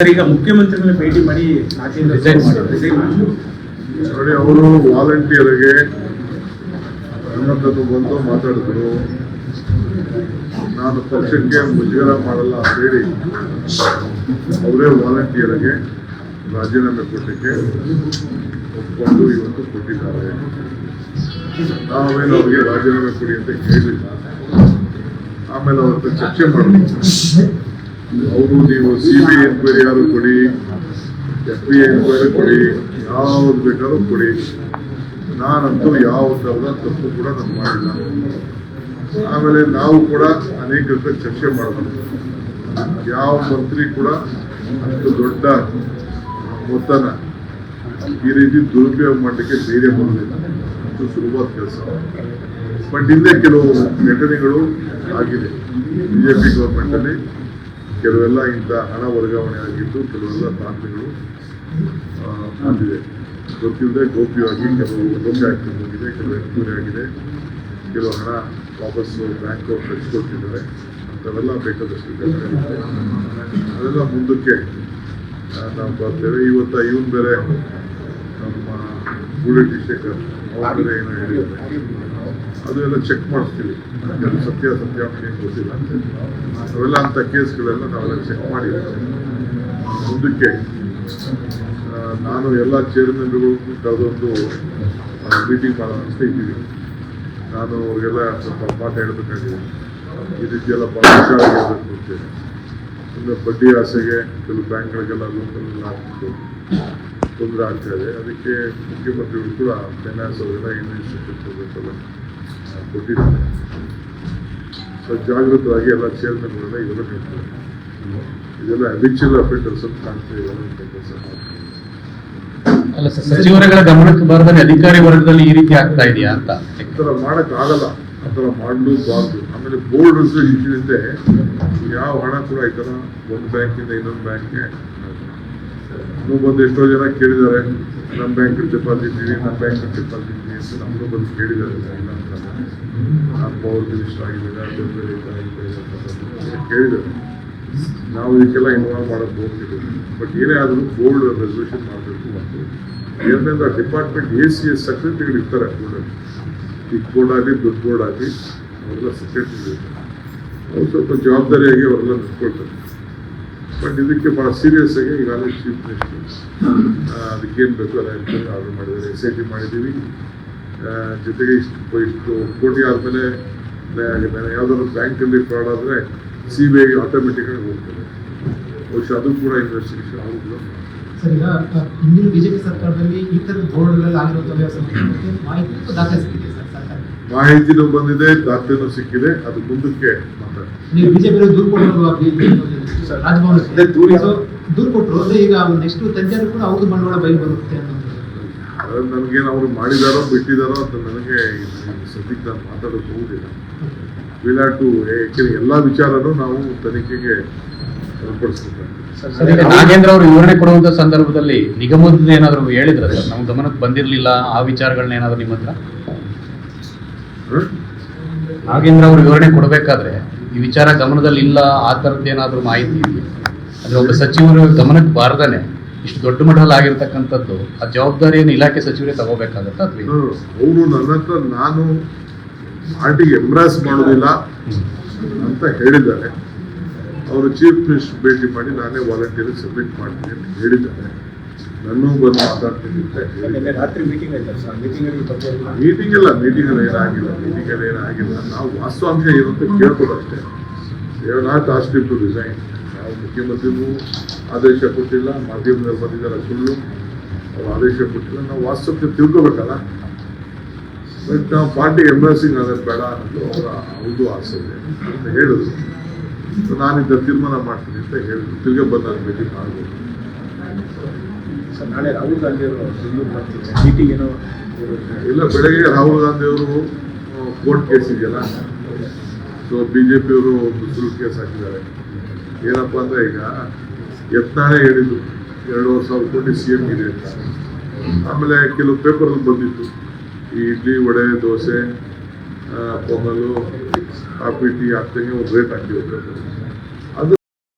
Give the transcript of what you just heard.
ಈಗ ಮುಖ್ಯಮಂತ್ರಿಗಳನ್ನ ಭೇಟಿ ಮಾಡಿ. ನೋಡಿ ಅವರು ವಾಲಂಟಿಯರ್ಗೆ ನನ್ನ ಹತ್ರ ಬಂದು ಮಾತಾಡಿದ್ರು. ನಾನು ಪಕ್ಷಕ್ಕೆ ಮುಜುಗರ ಮಾಡಲ್ಲ ಅಂತ ಹೇಳಿ ಅವರೇ ವಾಲಂಟಿಯರ್ಗೆ ರಾಜೀನಾಮೆ ಕೊಟ್ಟಕ್ಕೆ ಒಪ್ಪಿಕೊಂಡು ಇವತ್ತು ಕೊಟ್ಟಿದ್ದಾರೆ. ನಾವೇನು ಅವರಿಗೆ ರಾಜೀನಾಮೆ ಕೊಡಿ ಅಂತ ಕೇಳಿಲ್ಲ ಆಮೇಲೆ ಅವ್ರ ಚರ್ಚೆ ಮಾಡಿದ್ರು ಅವರು ನೀವು ಸಿ ಬಿ ಎನ್ಕ್ವೈರಿ ಆದರೂ ಕೊಡಿ ಎಫ್ ಬಿ ಎನ್ಕ್ವೈರಿ ಕೊಡಿ, ಯಾವ್ದು ಬೇಕಾದ್ರೂ ಕೊಡಿ. ನಾನಂತೂ ಯಾವ ಥರದ ತಪ್ಪು ಕೂಡ ನಾನು ಮಾಡಿಲ್ಲ. ಆಮೇಲೆ ನಾವು ಕೂಡ ಅನೇಕ ಚರ್ಚೆ ಮಾಡಬೇಕು ಯಾವ ಮಂತ್ರಿ ಕೂಡ ಅಷ್ಟು ದೊಡ್ಡ ಮೊತ್ತನ ಈ ರೀತಿ ದುರುಪಯೋಗ ಮಾಡಲಿಕ್ಕೆ ಧೈರ್ಯ ಬರೋದಿಲ್ಲ ಅಷ್ಟು ಸುಲಭವಾದ ಕೆಲಸ. ಬಟ್ ಹಿಂದೆ ಕೆಲವು ಘಟನೆಗಳು ಆಗಿದೆ. ಬಿಜೆಪಿ ಅಲ್ಲಿ. ಕೆಲವೆಲ್ಲ ಇಂಥ ಹಣ ವರ್ಗಾವಣೆ ಆಗಿದ್ದು ಕೆಲವೆಲ್ಲ ದಾಖಲೆಗಳು ಬಂದಿದೆ ಗೊತ್ತಿಲ್ಲದೆ ಗೋಪ್ಯವಾಗಿ ಕೆಲವು ಲೋಕಾಯುಕ್ತ ಹೋಗಿದೆ, ಕೆಲವು ಎನ್ಕ್ವೈರಿ ಆಗಿದೆ. ಕೆಲವು ಹಣ ವಾಪಸ್ಸು ಬ್ಯಾಂಕ್ ಅವ್ರು ಕಳಿಸ್ಕೊಡ್ತಿದ್ದಾರೆ ಅಂಥವೆಲ್ಲ ಬೇಕಾದಷ್ಟು ಅದೆಲ್ಲ ಮುಂದಕ್ಕೆ ನಾವು ಬರ್ತೇವೆ. ಇವತ್ತ ಇವನ್ ಬೇರೆ ನಮ್ಮ ಗುಳಿ ಡಿಸ್ಟಿಕ್ ಅವ್ರ ಬೇರೆ ಏನೋ ಹೇಳಿದ್ದಾರೆ. ಅದು ಎಲ್ಲ ಚೆಕ್ ಮಾಡಿಸ್ತೀವಿ ಸತ್ಯ ಸತ್ಯ ಸತ್ಯಾಂಶ ಏನು ಗೊತ್ತಿಲ್ಲ. ಅವೆಲ್ಲ ಅಂತ ಕೇಸ್ಗಳೆಲ್ಲ ನಾವೆಲ್ಲ ಚೆಕ್ ಮಾಡಿ ಮುಂದಕ್ಕೆ ನಾನು ಎಲ್ಲ ಚೇರ್ಮನ್ಗಳು ಯಾವುದೊಂದು ಮೀಟಿಂಗ್ ಮಾಡೋಣ ಅಂತ ಇದ್ದೀವಿ. ನಾನು ಅವ್ರಿಗೆಲ್ಲ ಸ್ವಲ್ಪ ಪಾಠ ಹೇಳ್ಬೇಕಾಗಿದೆ. ಈ ರೀತಿ ಎಲ್ಲ ಭಾಳ ಅಂದರೆ ಬಡ್ಡಿ ಆಸೆಗೆ ಕೆಲವು ಬ್ಯಾಂಕ್ಗಳಿಗೆಲ್ಲ ಲೋನ್ಗಳೆಲ್ಲ ಹಾಕ್ಬಿಟ್ಟು ತೊಂದರೆ ಆಗ್ತಾ ಇದೆ. ಅದಕ್ಕೆ ಮುಖ್ಯಮಂತ್ರಿಗಳು ಕೂಡ ಫೈನಾನ್ಸ್ ಅವರೆಲ್ಲ ಇನ್ವೆಸ್ಟ್ಮೆಂಟ್ ಕೊಡಬೇಕಲ್ಲ. ಕೊಟ್ಟಿದ್ದಾರೆ. ಸೊ ಜಾಗೃತವಾಗಿ ಎಲ್ಲ ಚೇರ್ಮನ್ಗಳೆಲ್ಲ ಇವೆಲ್ಲ ಹೇಳ್ತಾರೆ ಇದೆಲ್ಲ ಅಡಿಕ್ಷನ್ ಅಫೆಂಡರ್ಸ್ ಅಂತ ಕಾಣ್ತದೆ ಅಲ್ಲ ಸರ್ ಸಚಿವರುಗಳ ಗಮನಕ್ಕೆ ಬರದಲ್ಲಿ ಅಧಿಕಾರಿ ವರ್ಗದಲ್ಲಿ ಈ ರೀತಿ ಆಗ್ತಾ ಇದೆಯಾ ಅಂತ? ಥರ ಮಾಡಕ್ ಆಗಲ್ಲ ಆ ಥರ ಮಾಡಲೂಬಾರ್ದು. ಆಮೇಲೆ ಬೋರ್ಡ್ ರೆಸಲ್ಯೂಷನ್ ಇದೆ ಯಾವ ಹಣ ಕೂಡ ಈ ಥರ ಒಂದು ಬ್ಯಾಂಕಿಂದ ಇನ್ನೊಂದು ಬ್ಯಾಂಕ್ಗೆ ನೀವು ಬಂದು ಎಷ್ಟೋ ಜನ ಕೇಳಿದ್ದಾರೆ ನಮ್ಮ ಬ್ಯಾಂಕ್ ಡೆಪಾಸಿಟ್ ನಮ್ಮ ಬ್ಯಾಂಕ್ ಡೆಪಾಸಿಟ್ ಅಂತ ನಮಗೂ ಬಂದು ಕೇಳಿದ್ದಾರೆ ಅಂತ ಪವರ್ ಮಿನಿಸ್ಟರ್ ಆಗಿದ್ದಾರೆ ಕೇಳಿದ್ದಾರೆ. ನಾವು ಇದಕ್ಕೆಲ್ಲ ಇನ್ವಾಲ್ವ್ ಮಾಡೋದು ಹೋಗ್ತಿದ್ದೀವಿ. ಬಟ್ ಏನೇ ಆದರೂ ಗೋಲ್ಡ್ ರೆಸಲ್ಯೂಷನ್ ಮಾಡಬೇಕು ಮತ್ತು ಏನಂದ್ರೆ ಡಿಪಾರ್ಟ್ಮೆಂಟ್ ಎ ಸಿ ಎಸ್ ಸೆಕ್ರೆಟರಿಗಳು ಇರ್ತಾರೆ ಬೋರ್ಡಲ್ಲಿ ಈ ಬೋರ್ಡ್ ಆಗಲಿ ದೊಡ್ಡ ಬೋರ್ಡ್ ಆಗಲಿ, ಅವರೆಲ್ಲ ಸೆಕ್ರೆಟರಿ ಅವ್ರು ಸ್ವಲ್ಪ ಜವಾಬ್ದಾರಿಯಾಗಿ ಅವರೆಲ್ಲ ನಿಂತ್ಕೊಳ್ತಾರೆ. ಬಟ್ ಇದಕ್ಕೆ ಭಾಳ ಸೀರಿಯಸ್ ಆಗಿ ಈಗಾಗಲೇ ಚೀಫ್ ಮಿನಿಸ್ಟರ್ಸ್ ಅದಕ್ಕೇನು ಬೇಕು ಎಲ್ಲ ಆರ್ಡರ್ ಮಾಡಿದ್ದಾರೆ. ಎಸ್ ಐ ಟಿ ಮಾಡಿದ್ದೀವಿ. ಜೊತೆಗೆ ಇಷ್ಟು ಇಷ್ಟು ಕೋಟಿ ಆದಮೇಲೆ ಯಾವ್ದಾದ್ರು ಬ್ಯಾಂಕಲ್ಲಿ ಫ್ರಾಡ್ ಆದರೆ ಸಿ ಬಿ ಐಗೆ ಆಟೋಮೆಟಿಕ್ಕಾಗಿ ಹೋಗ್ತದೆ. ಬಹುಶಃ ಅದು ಕೂಡ ಇನ್ವೆಸ್ಟಿಗೇಷನ್ ಆಗೋದಿಲ್ಲ. ಸರಿಯಾ ಮಾಡ್ತಾರೆ. ಸರ್ ಈಗ ಹಿಂದಿನ ಬಿಜೆಪಿ ಸರ್ಕಾರದಲ್ಲಿ ಈ ಥರದ ಧೋರಣೆಗಳಲ್ಲಿ ವ್ಯವಸ್ಥೆ ಮಾಹಿತಿ ದಾಖಲೆ ಸಿಕ್ಕಿದೆ ಸರ್ ಸರ್ಕಾರ ಮಾಹಿತಿನೂ ಬಂದಿದೆ ದಾಖಲೆನೂ ಸಿಕ್ಕಿದೆ ಅದು ಮುಂದಕ್ಕೆ ನನಗೇನು ಅವರು ಮಾಡಿದಾರೋ ಬಿಟ್ಟಿದಾರೋ ಅಂತ ನನಗೆ ಸದ್ಯಕ್ಕೆ ನಾನು ಮಾತಾಡೋಕೆ ಹೋಗುದಿಲ್ಲ. ವಿಲ್ ಹ್ಯಾವ್ ಟು ಯಾಕೆಂದ್ರೆ ಎಲ್ಲ ವಿಚಾರನೂ ನಾವು ತನಿಖೆಗೆ ನಾಗೇಂದ್ರ ಅವರು ವಿವರಣೆ ಕೊಡುವಂತ ಸಂದರ್ಭದಲ್ಲಿ ನಿಗಮದಿಂದ ಏನಾದ್ರು ಹೇಳಿದ್ರೆ ಸರ್? ನಮ್ಮ ಗಮನಕ್ಕೆ ಬಂದಿರಲಿಲ್ಲ ಆ ವಿಚಾರಗಳನ್ನ ಏನಾದ್ರು ನಿಮ್ಮ ಹತ್ರ? ನಾಗೇಂದ್ರ ಅವರು ವಿವರಣೆ ಕೊಡಬೇಕಾದ್ರೆ ಈ ವಿಚಾರ ಗಮನದಲ್ಲಿ ಇಲ್ಲ, ಆ ಥರದ್ದು ಏನಾದರೂ ಮಾಹಿತಿ ಇದೆಯಾ? ಅದು ಒಬ್ಬ ಸಚಿವರು ಗಮನಕ್ಕೆ ಬಾರ್ದಾನೆ ಇಷ್ಟು ದೊಡ್ಡ ಮಟ್ಟದಲ್ಲಿ ಆಗಿರ್ತಕ್ಕಂಥದ್ದು, ಆ ಜವಾಬ್ದಾರಿಯನ್ನು ಇಲಾಖೆ ಸಚಿವರೇ ತಗೋಬೇಕಾಗತ್ತ? ಅವರು ನನ್ನ ಹತ್ರ ನಾನು ಪಾರ್ಟಿ ಎಂಬ್ರಾಸ್ ಮಾಡೋದಿಲ್ಲ ಅಂತ ಹೇಳಿದ್ದಾರೆ. ಅವರು ಚೀಫ್ ಮಿನಿಸ್ಟರ್ ಭೇಟಿ ಮಾಡಿ ನಾನೇ ವಾಲಂಟಿಯರ್ ಸಬ್ಮಿಟ್ ಮಾಡ್ತೀನಿ ಅಂತ ಹೇಳಿದ್ದಾರೆ. ನನ್ನೂ ಬಂದು ನಿನ್ನೆ ರಾತ್ರಿ ಮೀಟಿಂಗ್ ಆಯ್ತು ಸರ್ ಮೀಟಿಂಗ್ ಅಲ್ಲಿ ಬಗ್ಗೆ ಮೀಟಿಂಗ್ ಇಲ್ಲ ಮೀಟಿಂಗ್ ಅಲ್ಲಿ ಏನಾಗಿಲ್ಲ ಮೀಟಿಂಗ್ ಅಲ್ಲಿ ಏನಾಗಿಲ್ಲ. ನಾವು ವಾಸ್ತವಾಂಶ ಏನು ಅಂತ ಕೇಳ್ಬೋದು ಅಷ್ಟೇ. They've not asked to resign ನಾವು ಮುಖ್ಯಮಂತ್ರಿಗೂ ಆದೇಶ ಕೊಟ್ಟಿಲ್ಲ ಮಾಧ್ಯಮದಲ್ಲಿ ಬಂದಿದ್ದಾರೆ ಸುಳ್ಳು. ಅವ್ರು ಆದೇಶ ಕೊಟ್ಟಿಲ್ಲ. ನಾವು ವಾಸ್ತವಕ್ಕೆ ತಿಳ್ಕೊಬೇಕಲ್ಲ? ಬಟ್ ನಾವು ಪಾರ್ಟಿ ಎಂಬ್ರಾಸಿಂಗ್ ಆಗೋದು ಬೇಡ ಅನ್ನೋದು ಅವರ ಹೌದು ಆಸೆ. ಇದೆ ಅಂತ ಹೇಳಿದ್ರು. ನಾನಿದ್ದ ತೀರ್ಮಾನ ಮಾಡ್ತೀನಿ ಅಂತ ಹೇಳಿದ್ರು. ತಿರ್ಗಿ ಬಂದ ಮೀಟಿಂಗ್ ಆಗ್ಬೋದು. ಸರ್ ನಾಳೆ ರಾಹುಲ್ ಗಾಂಧಿ ಅವರು ಬೆಂಗಳೂರು ಮೀಟಿಂಗ್ ಏನೋ ಇಲ್ಲ, ಬೆಳಗ್ಗೆ ರಾಹುಲ್ ಗಾಂಧಿ ಅವರು ಕೋರ್ಟ್ ಕೇಸ್ ಇದೆಯಲ್ಲ? ಸೊ ಬಿ ಜೆ ಪಿಯವರು ಸುಳ್ಳು ಕೇಸ್ ಹಾಕಿದ್ದಾರೆ. ಏನಪ್ಪ ಅಂದ್ರೆ ಈಗ ಯತ್ನಾಳೇ ಹೇಳಿದ್ರು ಎರಡೂವರೆ ಸಾವಿರ ಕೋಟಿ ಸಿ ಎಂ ಇದೆ ಅಂತ. ಆಮೇಲೆ ಕೆಲವು ಪೇಪರ್ ಬಂದಿತ್ತು. ಈ ಇಡ್ಲಿ, ವಡೆ, ದೋಸೆ ಪೊಂಗಲು ಕಾಫಿ ಟೀ ಹಾಕ್ದಂಗೆ ಒಂದು ರೇಟ್ ಹಾಕಿದ್ರು